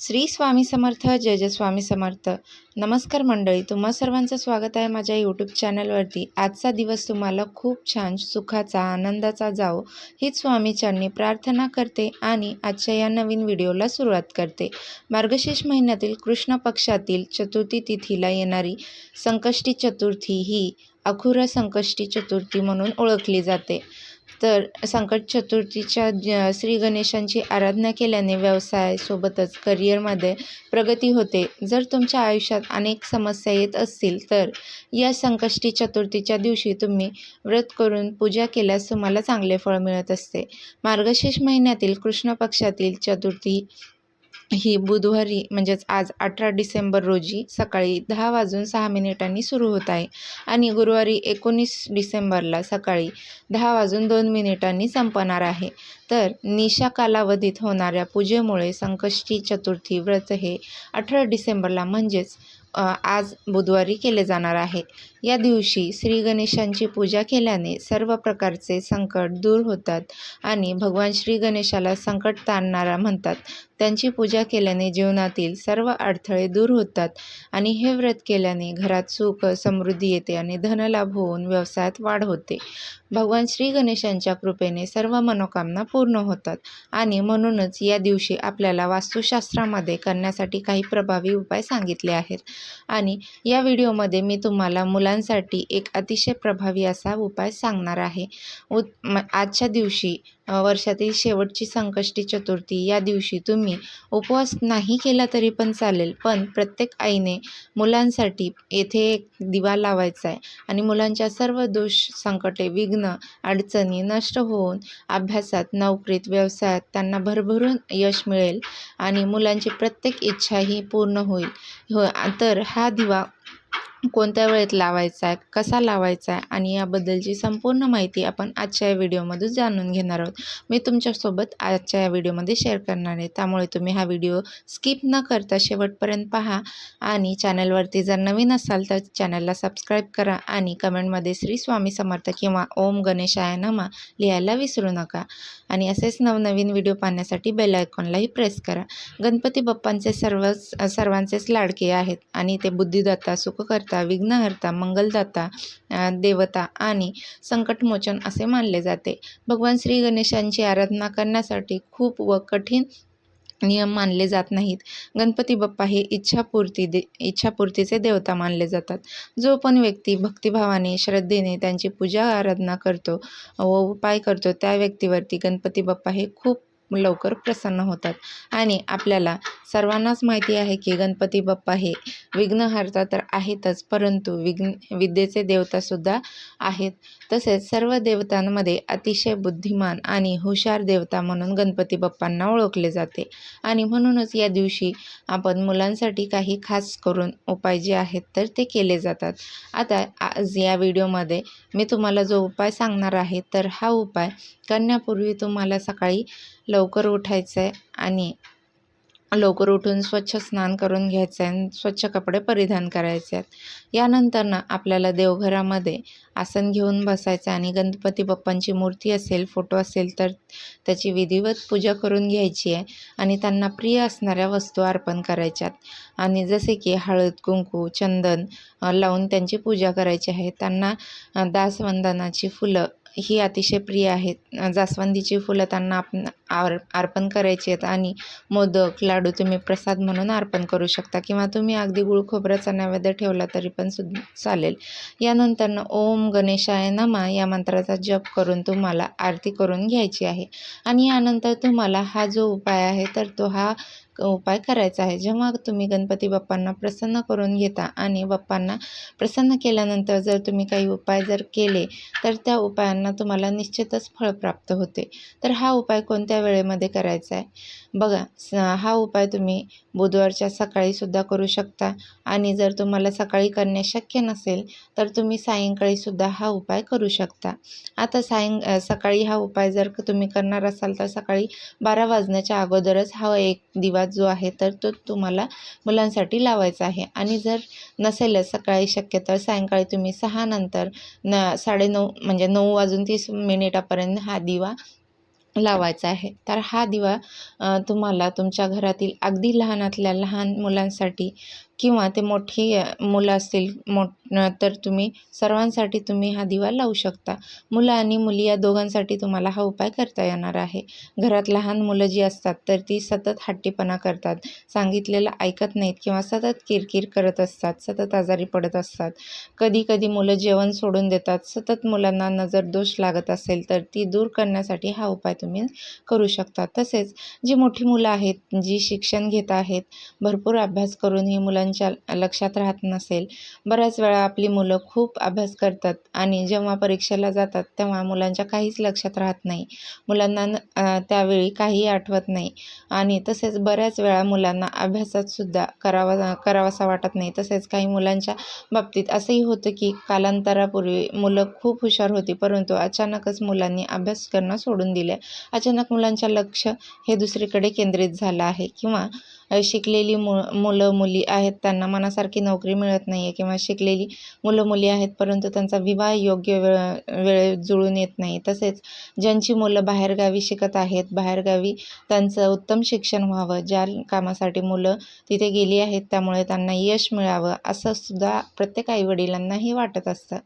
श्री स्वामी समर्थ जय जय स्वामी समर्थ. नमस्कार मंडळी तुम्हा सर्वांचं स्वागत आहे माझ्या यूट्यूब चॅनलवरती आजचा दिवस तुम्हाला खूप छान सुखाचा आनंदाचा जावो हीच स्वामीच्यांनी प्रार्थना करते आणि आजच्या या नवीन व्हिडिओला सुरुवात करते. मार्गशीर्ष महिन्यातील कृष्ण पक्षातील चतुर्थी तिथीला येणारी संकष्टी चतुर्थी ही अखुरा संकष्टी चतुर्थी म्हणून ओळखली जाते. तर संकट चतुर्थीच्या श्री गणेशांची आराधना केल्याने व्यवसायासोबतच करिअरमध्ये प्रगती होते. जर तुमच्या आयुष्यात अनेक समस्या येत असतील तर या संकष्टी चतुर्थीच्या दिवशी तुम्ही व्रत करून पूजा केल्यास तुम्हाला चांगले फळ मिळत असते. मार्गशीर्ष महिन्यातील कृष्ण पक्षातील चतुर्थी ही बुधवारी म्हणजेच आज अठरा डिसेंबर रोजी सकाळी दहा वाजून सहा मिनिटांनी सुरू होत आहे आणि गुरुवारी एकोणीस डिसेंबरला सकाळी दहा वाजून दोन मिनिटांनी संपणार आहे. तर निशा कालावधीत होणाऱ्या पूजेमुळे संकष्टी चतुर्थी व्रत हे अठरा डिसेंबरला म्हणजेच आज बुधवारी केले जाणार आहे. या दिवशी श्री गणेशांची पूजा केल्याने सर्व प्रकारचे संकट दूर होतात आणि भगवान श्री गणेशाला संकट ताणणारा म्हणतात. त्यांची पूजा केल्याने जीवनातील सर्व अडथळे दूर होतात आणि हे व्रत केल्याने घरात सुख समृद्धी येते आणि धनलाभ होऊन व्यवसायात वाढ होते. भगवान श्री गणेशांच्या कृपेने सर्व मनोकामना पूर्ण होतात आणि म्हणूनच या दिवशी आपल्याला वास्तुशास्त्रामध्ये करण्यासाठी काही प्रभावी उपाय सांगितले आहेत. आणि या व्हिडिओमध्ये मी तुम्हाला मुला मुलांसाठी एक अतिशय प्रभावी असा उपाय सांगणार आहे. उ आजच्या दिवशी वर्षातील शेवटची संकष्टी चतुर्थी या दिवशी तुम्ही उपवास नाही केला तरी पण चालेल. पण प्रत्येक आईने मुलांसाठी येथे एक दिवा लावायचा आहे आणि मुलांच्या सर्व दोष संकटे विघ्न अडचणी नष्ट होऊन अभ्यासात नोकरीत व्यवसायात त्यांना भरभरून यश मिळेल आणि मुलांची प्रत्येक इच्छा ही पूर्ण होईल. हो तर हा दिवा कोणत्या वेळेत लावायचा आहे कसा लावायचा आहे आणि याबद्दलची संपूर्ण माहिती आपण आजच्या या व्हिडिओमधून जाणून घेणार आहोत. मी तुमच्यासोबत आजच्या या व्हिडिओमध्ये शेअर करणार आहे. त्यामुळे तुम्ही हा व्हिडिओ स्किप न करता शेवटपर्यंत पहा आणि चॅनलवरती जर नवीन असाल तर चॅनलला सबस्क्राईब करा आणि कमेंटमध्ये श्री स्वामी समर्थ किंवा ओम गणेशाय नमा लिहायला विसरू नका. आणि असेच नवनवीन व्हिडिओ पाहण्यासाठी बेल आयकॉनलाही प्रेस करा. गणपती बाप्पांचे सर्वच सर्वांचेच लाडके आहेत आणि ते बुद्धिदाता सुखकर्ता विघ्नहर्ता मंगलदाता देवता आणि संकटमोचन असे मानले जाते. भगवान श्री गणेशांची आराधना करण्यासाठी खूप व कठीण नियम मानले जात नाहीत. गणपती बाप्पा हे इच्छापूर्ती दे इच्छापूर्तीचे देवता मानले जातात. जो पण व्यक्ती भक्तिभावाने श्रद्धेने त्यांची पूजा आराधना करतो व उपाय करतो त्या व्यक्तीवरती गणपती बाप्पा हे खूप लवकर प्रसन्न होतात. आणि आपल्याला सर्वांनाच माहिती आहे की गणपती बाप्पा हे विघ्नहर्ता तर आहेतच परंतु विघ्न विद्येचे देवतासुद्धा आहेत. तसेच सर्व देवतांमध्ये अतिशय बुद्धिमान आणि हुशार देवता म्हणून गणपती बाप्पांना ओळखले जाते. आणि म्हणूनच या दिवशी आपण मुलांसाठी काही खास करून उपाय जे आहेत तर ते केले जातात. आता आज या व्हिडिओमध्ये मी तुम्हाला जो उपाय सांगणार आहे तर हा उपाय करण्यापूर्वी तुम्हाला सकाळी लवकर उठायचं आहे आणि लवकर उठून स्वच्छ स्नान करून घ्यायचं आहे आणि स्वच्छ कपडे परिधान करायचे आहेत. यानंतर ना आपल्याला देवघरामध्ये आसन घेऊन बसायचं आणि गणपती बाप्पांची मूर्ती असेल फोटो असेल तर त्याची विधिवत पूजा करून घ्यायची आहे आणि त्यांना प्रिय असणाऱ्या वस्तू अर्पण करायच्यात आणि जसे की हळद कुंकू चंदन लावून त्यांची पूजा करायची आहे. त्यांना दासवंदनाची फुलं ही अतिशय प्रिय आहेत. जास्वंदीची फुलं त्यांना आपण आर अर्पण करायची आहेत आणि मोदक लाडू तुम्ही प्रसाद म्हणून अर्पण करू शकता किंवा तुम्ही अगदी गुळ खोबऱ्याचा नैवेद्य ठेवला तरी पण सु चालेल. यानंतरनं ओम गणेशाय नमा या मंत्राचा जप करून तुम्हाला आरती करून घ्यायची आहे. आणि यानंतर तुम्हाला हा जो उपाय आहे तर तो हा उपाय करायचा आहे जेव्हा तुम्ही गणपती बाप्पांना प्रसन्न करून घेता आणि बाप्पांना प्रसन्न केल्यानंतर जर तुम्ही काही उपाय जर केले तर त्या उपायांना तुम्हाला निश्चितच फळ प्राप्त होते. तर हा उपाय कोणत्या वेळेमध्ये करायचा आहे? बघा हा उपाय तुम्ही बुधवारच्या सकाळीसुद्धा करू शकता आणि जर तुम्हाला सकाळी करणे शक्य नसेल तर तुम्ही सायंकाळीसुद्धा हा उपाय करू शकता. आता सायं सकाळी हा उपाय जर तुम्ही करणार असाल तर सकाळी बारा वाजण्याच्या अगोदरच हा एक दिवा जो आहे तर तो तुम्हाला मुलांसाठी लावायचा आहे. आणि जर नसेलच सकाळी शक्य तर सायंकाळी तुम्ही सहानंतर न न साडेनऊ म्हणजे नऊ वाजून तीस मिनिटापर्यंत हा दिवा लावायचा आहे. तर हा दिवा तुम्हाला तुमच्या घरातील अगदी लहानातल्या लहान मुलांसाठी किंवा ते मोठी मुलं असतील मोठ तर तुम्ही सर्वांसाठी तुम्ही हा दिवा लावू शकता. मुलं आणि मुली या दोघांसाठी तुम्हाला हा उपाय करता येणार आहे. घरात लहान मुलं जी असतात तर ती सतत हट्टीपणा करतात. सांगितलेलं ऐकत नाहीत किंवा सतत किरकिर करत असतात सतत आजारी पडत असतात. कधी कधी मुलं जेवण सोडून देतात. सतत मुलांना नजर दोष लागत असेल तर ती दूर करण्यासाठी हा उपाय तुम्ही करू शकता. तसेच जी मोठी मुलं आहेत जी शिक्षण घेत आहेत भरपूर अभ्यास करून ही मुलांच्या लक्षात राहत नसेल. बऱ्याच वेळा आपली मुलं खूप अभ्यास करतात आणि जेव्हा परीक्षेला जातात तेव्हा मुलांच्या काहीच लक्षात राहत नाही. मुलांना न- त्यावेळी काहीही आठवत नाही. आणि तसेच बऱ्याच वेळा मुलांना अभ्यासात सुद्धा करावा करावासा वाटत नाही. तसेच काही मुलांच्या बाबतीत असंही होतं की कालांतरापूर्वी मुलं खूप हुशार होती परंतु अचानकच मुलांनी अभ्यास करणं सोडून दिले. अचानक मुलांच्या लक्ष हे दुसरीकडे केंद्रित झालं आहे. किंवा शिकलेली मु मुलं मुली आहेत त्यांना मनासारखी नोकरी मिळत नाही आहे किंवा शिकलेली मुलं मुली आहेत परंतु त्यांचा विवाह योग्य वेळ वेळेत जुळून येत नाही. तसेच ज्यांची मुलं बाहेरगावी शिकत आहेत बाहेरगावी त्यांचं उत्तम शिक्षण व्हावं ज्या कामासाठी मुलं तिथे गेली आहेत त्यामुळे त्यांना यश मिळावं असं सुद्धा प्रत्येक आईवडिलांनाही वाटत असतं.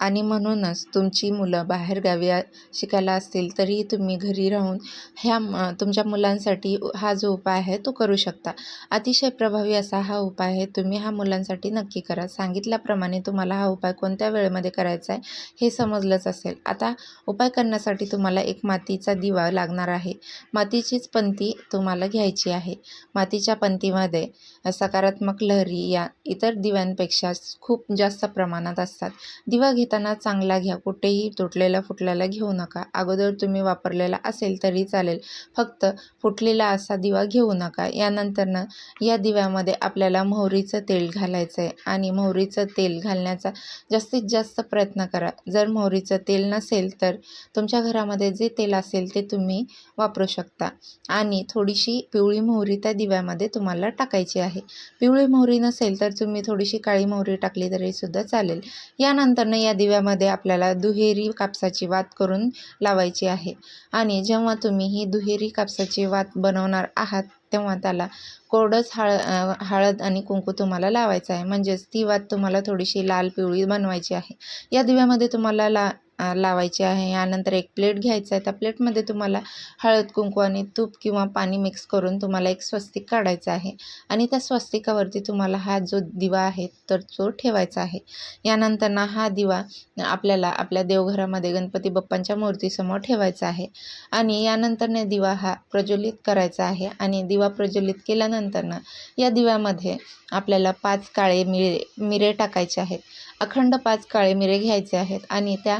आणि म्हणूनच तुमची मुलं बाहेरगावी शिकायला असतील तरीही तुम्ही घरी राहून ह्या म- तुमच्या मुलांसाठी हा जो उपाय आहे तो करू शकता. अतिशय प्रभावी असा हा उपाय आहे तुम्ही हा मुलांसाठी नक्की करा. सांगितल्याप्रमाणे तुम्हाला हा उपाय कोणत्या वेळेमध्ये करायचा आहे हे समजलंच असेल. आता उपाय करण्यासाठी तुम्हाला एक मातीचा दिवा लागणार आहे. मातीचीच पंती तुम्हाला घ्यायची आहे. मातीच्या पंतीमध्ये सकारात्मक लहरी या इतर दिव्यांपेक्षा खूप जास्त प्रमाणात असतात. दिवा घेताना चांगला घ्या. कुठेही तुटलेला फुटलेला घेऊ नका. अगोदर तुम्ही वापरलेला असेल तरी चालेल. फक्त फुटलेला असा दिवा घेऊ नका. यानंतरनं या दिव्यामध्ये आपल्याला मोहरीचं तेल घालायचं आहे आणि मोहरीचं तेल घालण्याचा जास्तीत जास्त प्रयत्न करा. जर मोहरीचं तेल नसेल तर तुमच्या घरामध्ये जे तेल असेल ते तुम्ही वापरू शकता. आणि थोडीशी पिवळी मोहरी त्या दिव्यामध्ये तुम्हाला टाकायची आहे. पिवळी मोहरी नसेल तर तुम्ही थोडीशी काळी मोहरी टाकली तरीसुद्धा चालेल. यानंतरनं या दिव्यामध्ये आपल्याला दुहेरी कापसाची वात करून लावायची आहे. आणि जेव्हा तुम्ही ही दुहेरी कापसाची वात बनवणार आहात तेव्हा त्याला कोरडंच हळ हळद आणि कुंकू तुम्हाला लावायचं आहे. म्हणजेच ती वात तुम्हाला थोडीशी लाल पिवळी बनवायची आहे. या दिव्यामध्ये तुम्हाला ला लावायची आहे. यानंतर एक प्लेट घ्यायचा आहे. त्या प्लेटमध्ये तुम्हाला हळद कुंकू आणि तूप किंवा पाणी मिक्स करून तुम्हाला एक स्वस्तिक काढायचं आहे. आणि त्या स्वस्तिकावरती तुम्हाला हा जो दिवा आहे तर तो ठेवायचा आहे. यानंतर ना हा दिवा आपल्याला आपल्या देवघरामध्ये गणपती बाप्पांच्या मूर्तीसमोर ठेवायचा आहे. आणि यानंतरने दिवा हा प्रज्वलित करायचा आहे. आणि दिवा प्रज्वलित केल्यानंतरनं या दिव्यामध्ये आपल्याला पाच काळे मिरे मिरे टाकायचे आहेत. अखंड पाच काळे मिरे घ्यायचे आहेत. आणि त्या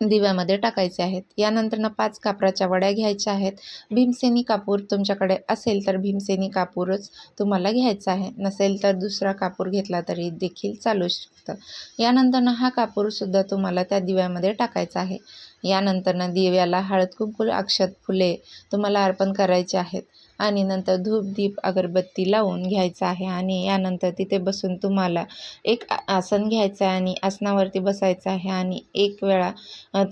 दिव्यामध्ये टाकायचे आहेत. यानंतरनं पाच कापराच्या वड्या घ्यायच्या आहेत. भीमसेनी कापूर तुमच्याकडे असेल तर भीमसेनी कापूरच तुम्हाला घ्यायचा आहे. नसेल तर दुसरा कापूर घेतला तरी देखील चालू शकतं. यानंतरनं हा कापूरसुद्धा तुम्हाला त्या दिव्यामध्ये टाकायचा आहे. यानंतरनं दिव्याला हळद कुंकू अक्षत फुले तुम्हाला अर्पण करायचे आहेत. आणि नंतर धूप दीप अगरबत्ती लावून घ्यायचं आहे आणि यानंतर तिथे बसून तुम्हाला एक आसन घ्यायचं आहे आणि आसनावरती बसायचं आहे आणि एक वेळा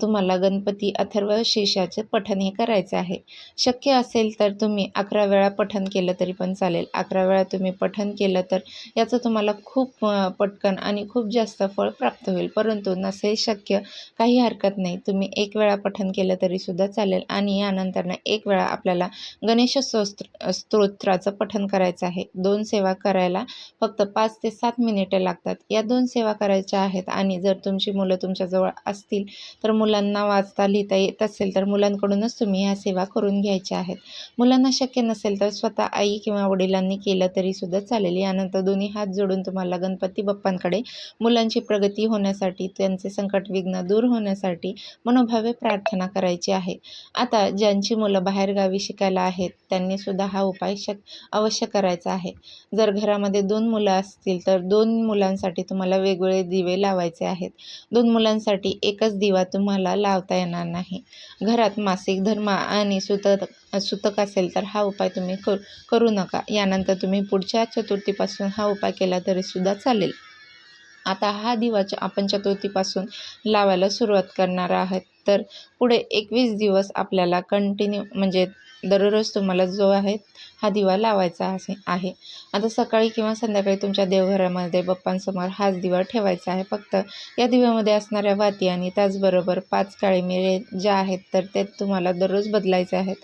तुम्हाला गणपती अथर्व शीर्षाचे पठण हे करायचं आहे. शक्य असेल तर तुम्ही अकरा वेळा पठण केलं तरी पण चालेल. अकरा वेळा तुम्ही पठण केलं तर याचं तुम्हाला खूप पटकन आणि खूप जास्त फळ प्राप्त होईल. परंतु नसेल शक्य काही हरकत नाही. तुम्ही एक वेळा पठण केलं तरीसुद्धा चालेल आणि यानंतरनं एक वेळा आपल्याला गणेशोत्सव स्तोत्र स्तोत्राचं पठन करायचं आहे. दोन सेवा करायला फक्त पाच ते सात मिनिटे लागतात. या दोन सेवा करायच्या आहेत आणि जर तुमची मुलं तुमच्याजवळ असतील तर मुलांना वाचता लिहिता येत असेल तर मुलांकडूनच तुम्ही ह्या सेवा करून घ्यायच्या आहेत. मुलांना शक्य नसेल तर स्वतः आई किंवा वडिलांनी केलं तरीसुद्धा चालेल. यानंतर दोन्ही हात जोडून तुम्हाला गणपती बाप्पांकडे मुलांची प्रगती होण्यासाठी त्यांचे संकट विघ्न दूर होण्यासाठी मनोभावे प्रार्थना करायची आहे. आता ज्यांची मुलं बाहेरगावी शिकायला आहेत त्यांनी सुद्धा हा उपाय शक अवश्य करायचा आहे. जर घरामध्ये दोन मुलं असतील तर दोन मुलांसाठी तुम्हाला वेगवेगळे दिवे लावायचे आहेत. दोन मुलांसाठी एकच दिवा तुम्हाला लावता येणार नाही. घरात मासिक धर्म आणि सुतक सुतक असेल तर हा उपाय तुम्ही करू करू नका. यानंतर तुम्ही पुढच्या चतुर्थीपासून हा उपाय केला तरीसुद्धा चालेल. आता हा दिवा आपण चतुर्थीपासून लावायला सुरुवात करणार आहोत. तर पुढे एकवीस दिवस आपल्याला कंटिन्यू म्हणजे दररोज तुम्हाला जो आहे हा दिवा लावायचा असे आहे. आता सकाळी किंवा संध्याकाळी तुमच्या देवघरामध्ये बाप्पांसमोर हाच दिवा ठेवायचा आहे. फक्त या दिव्यामध्ये असणाऱ्या वाती आणि त्याचबरोबर पाच काळे मिरे ज्या आहेत तर ते तुम्हाला दररोज बदलायचे आहेत.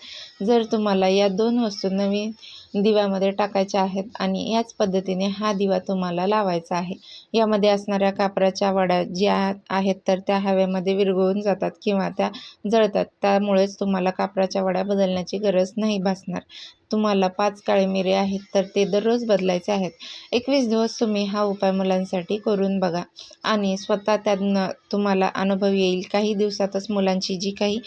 जर तुम्हाला या दोन वस्तू नवीन दिव्यामध्ये टाकायच्या आहेत आणि याच पद्धतीने हा दिवा तुम्हाला लावायचा आहे. यामध्ये असणाऱ्या कापराच्या वड्या ज्या आहेत तर त्या हवेमध्ये विरघळून जातात किंवा त्या जळतात. त्यामुळेच तुम्हाला कापराच्या वड्या बदलण्याची गरज नाही भासणार. तुम्हाला पाच काळे मिरे आहेत तर ते दररोज बदलायचे आहेत. एकवीस दिवस तुम्ही हा उपाय मुलांसाठी करून बघा आणि स्वतः त्यातनं तुम्हाला अनुभव येईल. काही दिवसातच मुलांची जी काही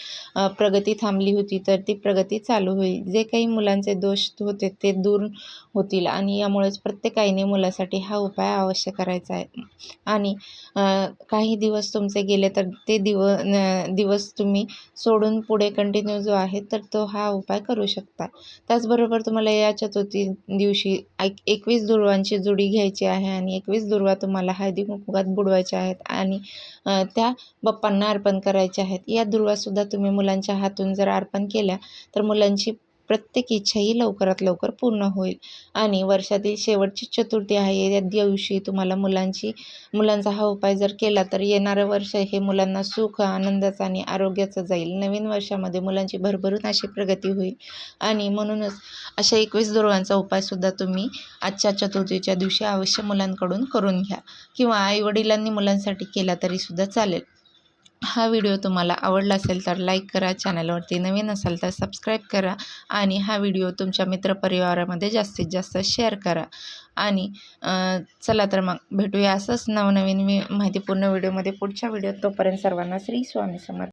प्रगती थांबली होती तर ती प्रगती चालू होईल. जे काही मुलांचे दोष होते ते दूर होतील आणि यामुळेच प्रत्येकाने मुलासाठी हा उपाय अवश्य करायचा आहे. आणि काही दिवस तुमचे गेले तर ते दिव दिवस तुम्ही सोडून पुढे कंटिन्यू जो आहे तर तो हा उपाय करू शकता. त्याचबरोबर तुम्हाला या चतुर्थी दिवशी एक एकवीस दुर्वांची जुडी घ्यायची आहे आणि एकवीस दुर्वा तुम्हाला हळदी कुंकवात बुडवायच्या आहेत आणि त्या बाप्पांना अर्पण करायच्या आहेत. या दुर्वासुद्धा तुम्ही मुलांच्या हातून जर अर्पण केल्या तर मुलांची प्रत्येक इच्छाही लवकरात लवकर पूर्ण होईल. आणि वर्षातील शेवटची चतुर्थी आहे या दिवशी तुम्हाला मुलांची मुलांचा हा उपाय जर केला तर येणारं वर्ष हे मुलांना सुख आनंदाचं आणि आरोग्याचं जाईल. नवीन वर्षामध्ये मुलांची भरभरून अशी प्रगती होईल. आणि म्हणूनच अशा एकवीस दुर्वांचा उपायसुद्धा तुम्ही आजच्या चतुर्थीच्या दिवशी अवश्य मुलांकडून करून घ्या. किंवा आईवडिलांनी मुलांसाठी केला तरीसुद्धा चालेल. हा व्हिडिओ तुम्हाला आवडला असेल तर लाईक करा चॅनलवरती नवीन असाल तर सबस्क्राईब करा आणि हा व्हिडिओ तुमच्या मित्रपरिवारामध्ये जास्तीत जास्त शेअर करा. आणि चला तर मग भेटूया असंच नवनवीन मी माहितीपूर्ण व्हिडिओमध्ये पुढच्या व्हिडिओत. तोपर्यंत सर्वांना श्री स्वामी समर्थ.